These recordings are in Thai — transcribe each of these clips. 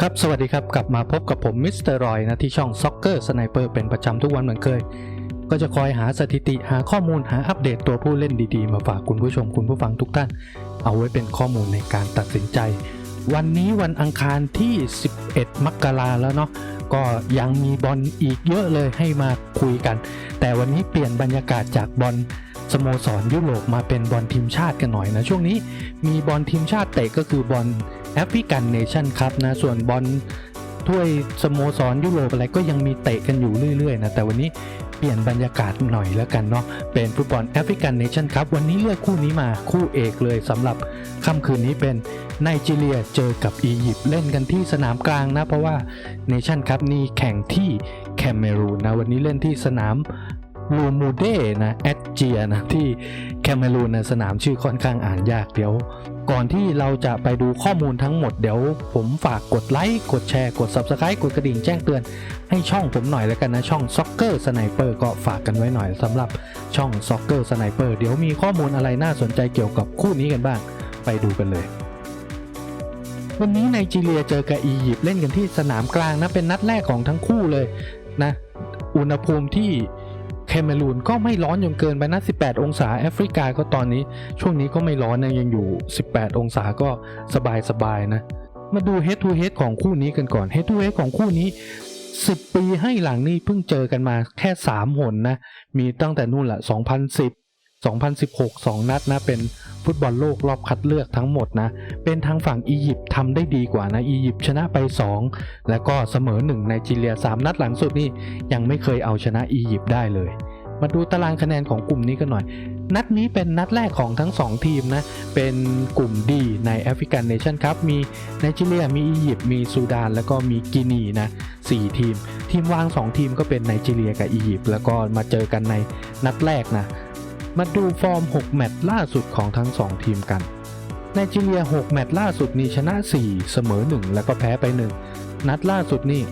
ครับ สวัสดีครับ กลับมาพบกับผมมิสเตอร์รอยนะที่ช่อง Soccer Sniper เป็นประจำทุกวันเหมือนเคย ก็จะคอยหาสถิติหาข้อมูลหาอัปเดตตัวผู้เล่นดีๆ มาฝากคุณผู้ชมคุณผู้ฟังทุกท่าน เอาไว้เป็นข้อมูลในการตัดสินใจ วันนี้วันอังคารที่ 11 มกราแล้วเนาะก็ยังมีบอลอีกเยอะเลยให้มาคุยกัน แต่วันนี้เปลี่ยนบรรยากาศจากบอลสโมสรยุโรปมาเป็นบอลทีมชาติกันหน่อยนะช่วงนี้มีบอลทีมชาติเตะก็คือบอล แอฟริกันเนชั่นครับนะ ส่วนบอลถ้วยสโมสรยุโรปอะไรก็ยังมีเตะกันอยู่เรื่อยๆนะ แต่วันนี้เปลี่ยนบรรยากาศหน่อยแล้วกันเนาะ เป็นฟุตบอลแอฟริกันเนชั่นครับ วันนี้เลือกคู่นี้มาคู่เอกเลยสำหรับค่ำคืนนี้เป็นไนจีเรียเจอกับอียิปต์เล่นกันที่สนามกลางนะ เพราะว่าเนชั่นครับนี่แข่งที่แคเมรูนนะ วันนี้เล่นที่สนามลูมูเดนะแอดเจียนะที่แคเมรูนนะสนามชื่อค่อนข้างอ่านยากเดี๋ยว ก่อนที่เราจะไปดูข้อมูลทั้งหมดเดี๋ยวผมฝากกดไลค์กดแชร์กด Subscribe กดกระดิ่งแจ้งเตือน ให้ช่องผมหน่อยแล้วกันนะช่อง Soccer Sniper ก็ฝากกันไว้หน่อยสำหรับช่อง Soccer Sniper เดี๋ยวมีข้อมูลอะไรน่าสนใจเกี่ยวกับคู่นี้กันบ้าง ไปดูกันเลย วันนี้ไนจีเรียเจอกับอียิปต์เล่นกันที่สนามกลางนะเป็นนัดแรกของทั้งคู่เลยนะ อุณหภูมิที่ คเมรูนก็ไม่ร้อนจนเกินไปนะ 18 องศาแอฟริกาก็ตอนนี้ช่วงนี้ก็ไม่ร้อนนะยังอยู่ 18 องศาก็สบายสบายๆนะ มาดู head to head ของคู่นี้กันก่อน head to head ของคู่นี้ 10 ปีให้หลังนี่เพิ่งเจอกันมาแค่ 3 หนนะ มีตั้งแต่นู่นแหละ2010 2016 2 นัดนะเป็น ฟุตบอลโลกรอบคัดเลือกทั้งหมดนะ เป็นทางฝั่งอียิปต์ทำได้ดีกว่านะ อียิปต์ชนะไป 2 แล้วก็เสมอ1ในจีเรีย 3 นัดหลังสุดนี่ยังไม่เคยเอาชนะอียิปต์ได้เลย มาดูตารางคะแนนของกลุ่มนี้กันหน่อย นัดนี้เป็นนัดแรกของทั้ง 2 ทีมนะ เป็นกลุ่มดีในแอฟริกันเนชั่นครับมีไนจีเรียมีอียิปต์มีซูดานแล้วก็มีกินีนะ4ทีม ทีมวาง 2 ทีมก็เป็นไนจีเรียกับอียิปต์แล้วก็มาเจอกันในนัดแรกนะ มาดูฟอร์ม 6 แมตช์ล่าสุดของทั้ง 2 ทีมกันไนจีเรีย 6 แมตช์ล่าสุดนี่ชนะ 4 เสมอ 1 แล้วก็แพ้ไป 1 นัดล่าสุดนี่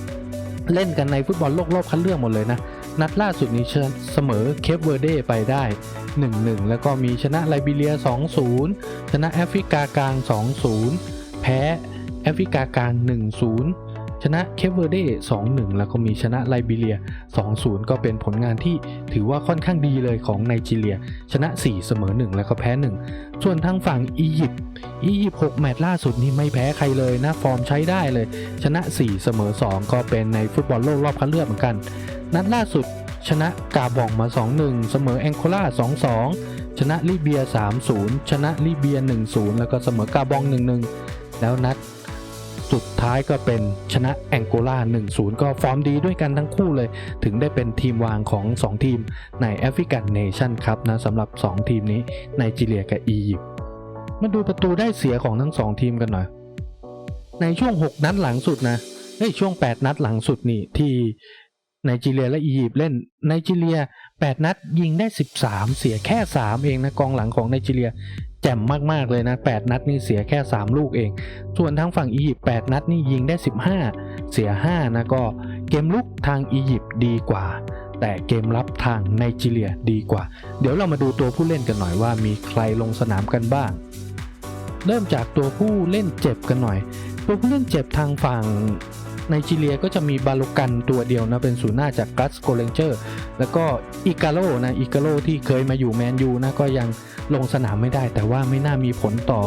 เล่นกันในฟุตบอลโลกรอบคัดเลือกหมดเลยนะ นัดล่าสุดนี้เสมอเคปเวอร์เดไปได้ 1-1 แล้วก็มีชนะไลบีเรีย 2-0 ชนะแอฟริกากลาง 2-0 แพ้แอฟริกากลาง 1-0 ชนะเคปเวอร์เด2-1 แล้วก็มีชนะไลบีเรีย 2-0 ก็เป็นผลงานที่ถือว่าค่อนข้างดีเลยของไนจีเรีย ชนะ 4 เสมอ 1 แล้วก็แพ้ 1 ส่วนทางฝั่งอียิปต์อียิปต์6แมตช์ล่าสุดนี่ไม่แพ้ใครเลยนะฟอร์มใช้ได้เลย ชนะ 4 เสมอ 2 ก็เป็นในฟุตบอลโลกรอบคัดเลือกเหมือนกัน นัดล่าสุดชนะกาบองมา 2-1 เสมอแองโกลา2-2 ชนะลิเบีย 3-0 ชนะลิเบีย 1-0 แล้วก็เสมอกาบอง 1-1 แล้วนัด สุดท้ายก็เป็นชนะแองโกลา 1-0 ก็ฟอร์มดีด้วยกันทั้งคู่เลย ถึงได้เป็นทีมวางของ 2 ทีมในแอฟริกันเนชั่นครับนะสำหรับ 2 ทีมนี้ไนจีเรียกับอียิปต์มาดูประตูได้เสียของทั้ง 2 ทีมกันหน่อย ในช่วง 6 นัดหลังสุดนะเฮ้ยช่วง 8 นัดหลังสุดนี่ที่ไนจีเรียและอียิปต์เล่นไนจีเรีย 8 นัดยิงได้ 13 เสียแค่ 3 เองนะกองหลังของไนจีเรีย แจ่มมากๆเลยนะ 8 นัดนี่เสียแค่ 3 ลูกเอง ส่วนทางฝั่งอียิปต์8นัดนี่ยิงได้ 15 เสีย 5 นะก็เกมลุกทางอียิปต์ดีกว่า แต่เกมรับทางไนจีเรียดีกว่า เดี๋ยวเรามาดูตัวผู้เล่นกันหน่อยว่ามีใครลงสนามกันบ้าง เริ่มจากตัวผู้เล่นเจ็บกันหน่อย ตัวผู้เล่นเจ็บทางฝั่งไนจีเรียก็จะมีบาโลกันตัวเดียวนะ เป็นศูนย์หน้าจากกัสโกเลนเจอร์ แล้วก็อิกาโลนะอิกาโลที่เคยมาอยู่แมนยูนะก็ยัง ลงสนามไม่ได้แต่ว่าไม่น่ามีผลต่อ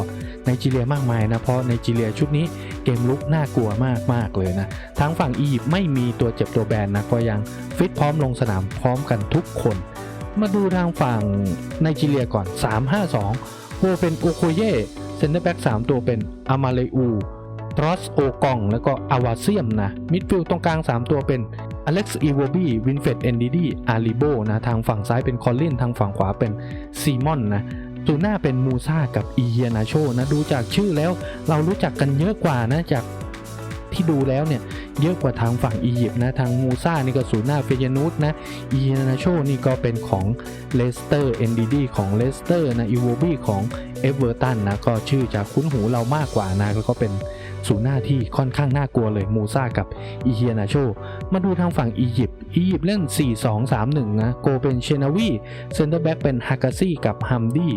ไนจีเรียมากมายนะ เพราะไนจีเรียชุดนี้เกมลุกน่ากลัวมากมากเลยนะทางฝั่งอียิปต์ไม่มีตัวเจ็บตัวแบนนะ ก็ยังฟิตพร้อมลงสนามพร้อมกันทุกคน มาดูทางฝั่งไนจีเรียก่อน 3-5-2โฮเป็นโอโคเย่เซนเตอร์แบ็ก3ตัวเป็นอามาเลอูทรอสโอกอง แล้วก็อาวาเซียมนะ มิดฟิลด์ตรงกลาง 3 ตัวเป็น อเล็กซ์อีโวบี้วินเฟดเอนดีดีอาริโบนะทางฝั่งซ้ายเป็นคอลลินทางฝั่งขวาเป็นซีมอนนะตูหน้าเป็นมูซากับอีเยนาโชนะดูจากชื่อแล้วเรารู้จักกันเยอะกว่านะจากที่ดูแล้วเนี่ย เยอะกว่าทางฝั่งอียิปต์นะ ทางมูซานี่ก็ศูนย์หน้าเฟยนูสนะอีเฮียนาโชนี่ก็เป็นของเลสเตอร์เอนดีดีของเลสเตอร์นะอีโวบีของเอเวอร์ตันนะก็ชื่อจะคุ้นหูเรามากกว่านะแล้วก็เป็นศูนย์หน้าที่ค่อนข้างน่ากลัวเลยมูซากับอีเฮียนาโชมาดูทางฝั่งอียิปต์อียิปต์เล่น 4-2-3-1 นะโกเป็นเชนาวีเซนเตอร์แบ็กเป็นฮากาซี่กับฮัมดี้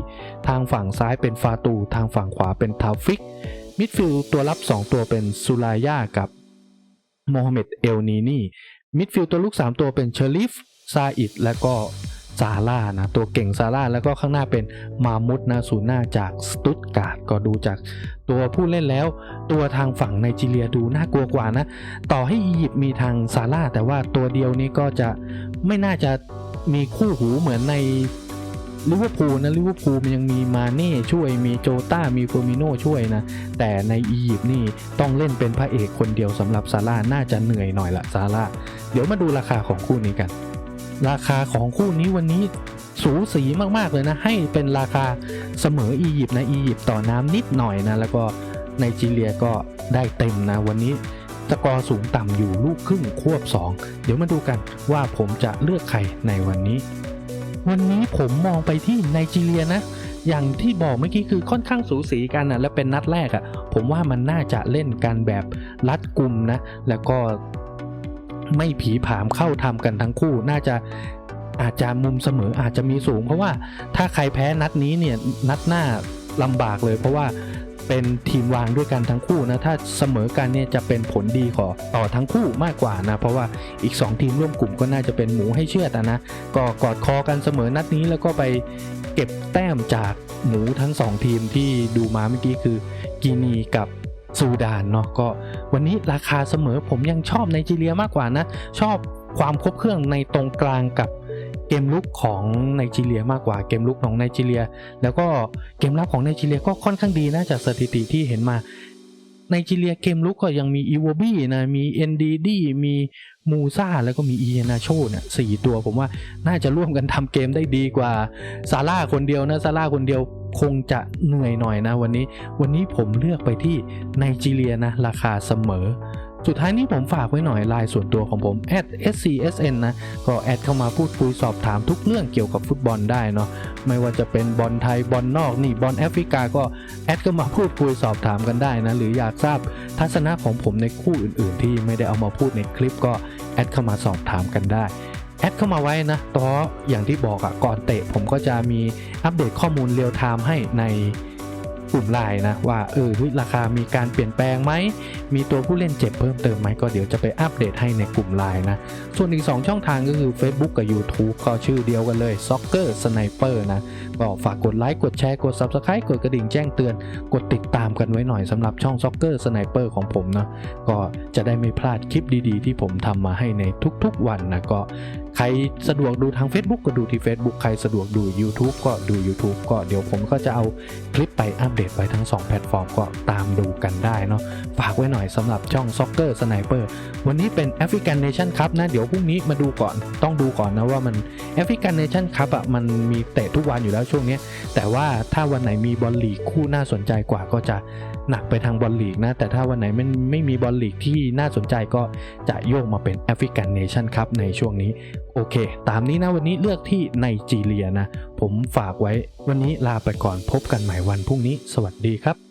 ทางฝั่งซ้ายเป็นฟาตู ทางฝั่งขวาเป็นทาฟิกมิดฟิลด์ตัวรับ 2 ตัวเป็นซูลายากับ โมฮัมเหม็ดเอลนีนี่มิดฟิลด์ตัวลูก 3 ตัวเป็นเชอริฟซาอิดและก็ซาร่านะตัวเก่งซาร่าแล้วก็ข้างหน้าเป็นมามุดนะศูนย์หน้าจากสตุตการ์ดก็ดูจากตัวผู้เล่นแล้ว ตัวทางฝั่งไนจีเรียดูน่ากลัวกว่านะ ต่อให้อียิปต์มีทางซาร่าแต่ว่าตัวเดียวนี้ก็จะไม่น่าจะมีคู่หูเหมือนใน ลิเวอร์พูลนะลิเวอร์พูลมันยังมีมาเน่ช่วยมีโจต้ามีเฟมิโนช่วยนะ แต่ในอียิปต์นี่ต้องเล่นเป็นพระเอกคนเดียวสำหรับซาร่าน่าจะเหนื่อยหน่อยละซาร่าเดี๋ยวมาดูราคาของคู่นี้กัน ราคาของคู่นี้วันนี้สูสีมากๆเลยนะ ให้เป็นราคาเสมออียิปต์นะอียิปต์ต่อน้ำนิดหน่อยนะ แล้วก็ไนจีเรียก็ได้เต็มนะวันนี้สกอร์สูงต่ำอยู่ลูกครึ่งควบ 2 เดี๋ยวมาดูกันว่าผมจะเลือกใครในวันนี้ วันนี้ผมมองไปที่ไนจีเรียนะ อย่างที่บอกเมื่อกี้คือค่อนข้างสูสีกันนะและเป็นนัดแรกอะ่ะ ผมว่ามันน่าจะเล่นกันแบบรัดกลุ่มนะ แล้วก็ไม่ผีผามเข้าทำกันทั้งคู่น่าจะอาจจะมุมเสมออาจจะมีสูง เพราะว่าถ้าใครแพ้นัดนี้เนี่ยนัดหน้าลำบากเลย เพราะว่า เป็นทีมวางด้วยกันทั้งคู่นะถ้าเสมอกันเนี่ยจะเป็นผลดีขอต่อทั้งคู่มากกว่านะเพราะว่าอีก 2 ทีมร่วมกลุ่มก็น่าจะเป็นหมูให้เชื่อดนะก็กอดคอกันเสมอนัดนี้แล้วก็ไปเก็บแต้มจากหมูทั้ง 2 ทีมที่ดูมาเมื่อกี้คือกินีกับซูดานเนาะก็วันนี้ราคาเสมอผมยังชอบไนจีเรียมากกว่านะ ชอบความครบเครื่องในตรงกลางกับ เกมลุกของไนจีเรียมากกว่าเกมลุกของไนจีเรีย แล้วก็เกมรับของไนจีเรียก็ค่อนข้างดีนะจากสถิติที่เห็นมาไนจีเรียเกมลุกก็ยังมีอีโวบี้นะมี NDD มีมูซาแล้วก็มีอีเอนาโชเนี่ยสี่ตัวผมว่าน่าจะร่วมกันทำเกมได้ดีกว่าซาร่าคนเดียวนะซาร่าคนเดียวคงจะเหนื่อยหน่อยนะวันนี้ วันนี้ผมเลือกไปที่ไนจีเรียนะราคาเสมอ สุดท้ายนี้ผมฝากไว้หน่อยไลน์ส่วนตัวของผม @scsn นะ ก็แอดเข้ามาพูดคุยสอบถามทุกเรื่องเกี่ยวกับฟุตบอลได้เนาะ ไม่ว่าจะเป็นบอลไทยบอลนอกนี่บอลแอฟริกาก็แอดเข้ามาพูดคุยสอบถามกันได้นะ หรืออยากทราบทัศนะของผมในคู่อื่นๆ ที่ไม่ได้เอามาพูดในคลิปก็แอดเข้ามาสอบถามกันได้แอดเข้ามาไว้นะเพราะอย่างที่บอกอะก่อนเตะผมก็จะมีอัปเดตข้อมูลเรียลไทม์ให้ใน กลุ่มไลน์นะว่าเออราคามีการเปลี่ยนแปลงไหม มีตัวผู้เล่นเจ็บเพิ่มเติมไหมก็เดี๋ยวจะไปอัปเดตให้ในกลุ่มไลน์นะ ส่วนอีก 2 ช่องทางก็คือ Facebook กับ YouTube ก็ชื่อเดียวกันเลย Soccer Sniper นะก็ฝากกดไลค์กดแชร์กด Subscribe กดกระดิ่งแจ้งเตือน กดติดตามกันไว้หน่อยสำหรับช่อง Soccer Sniper ของผมนะก็จะได้ไม่พลาดคลิปดีๆ ที่ผมทำมาให้ในทุกๆวันนะก็ใครสะดวกดูทาง Facebook ก็ดูที่ Facebook ใครสะดวกดู YouTube ก็ดู YouTube ก็เดี๋ยวผมก็จะเอาคลิปไปอัปเดตไว้ทั้ง 2 แพลตฟอร์มก็ตามดูกันได้เนาะฝากไว้หน่อยสำหรับช่อง Soccer Sniper วันนี้เป็น African Nation Cup นะ เดี๋ยวพรุ่งนี้มาดูก่อนต้องดูก่อนนะว่ามัน African Nation Cup อะมันมีเตะทุกวันอยู่แล้วช่วงนี้ แต่ว่าถ้าวันไหนมีบอลลีกคู่น่าสนใจกว่าก็จะหนักไปทางบอลลีกนะ แต่ถ้าวันไหนมันไม่มีบอลลีกที่น่าสนใจก็จะโยกมาเป็น African Nation Cup ในช่วงนี้ โอเค ตามนี้นะวันนี้เลือกที่ไนจีเรียนะ ผมฝากไว้วันนี้ลาไปก่อนพบกันใหม่วันพรุ่งนี้สวัสดีครับ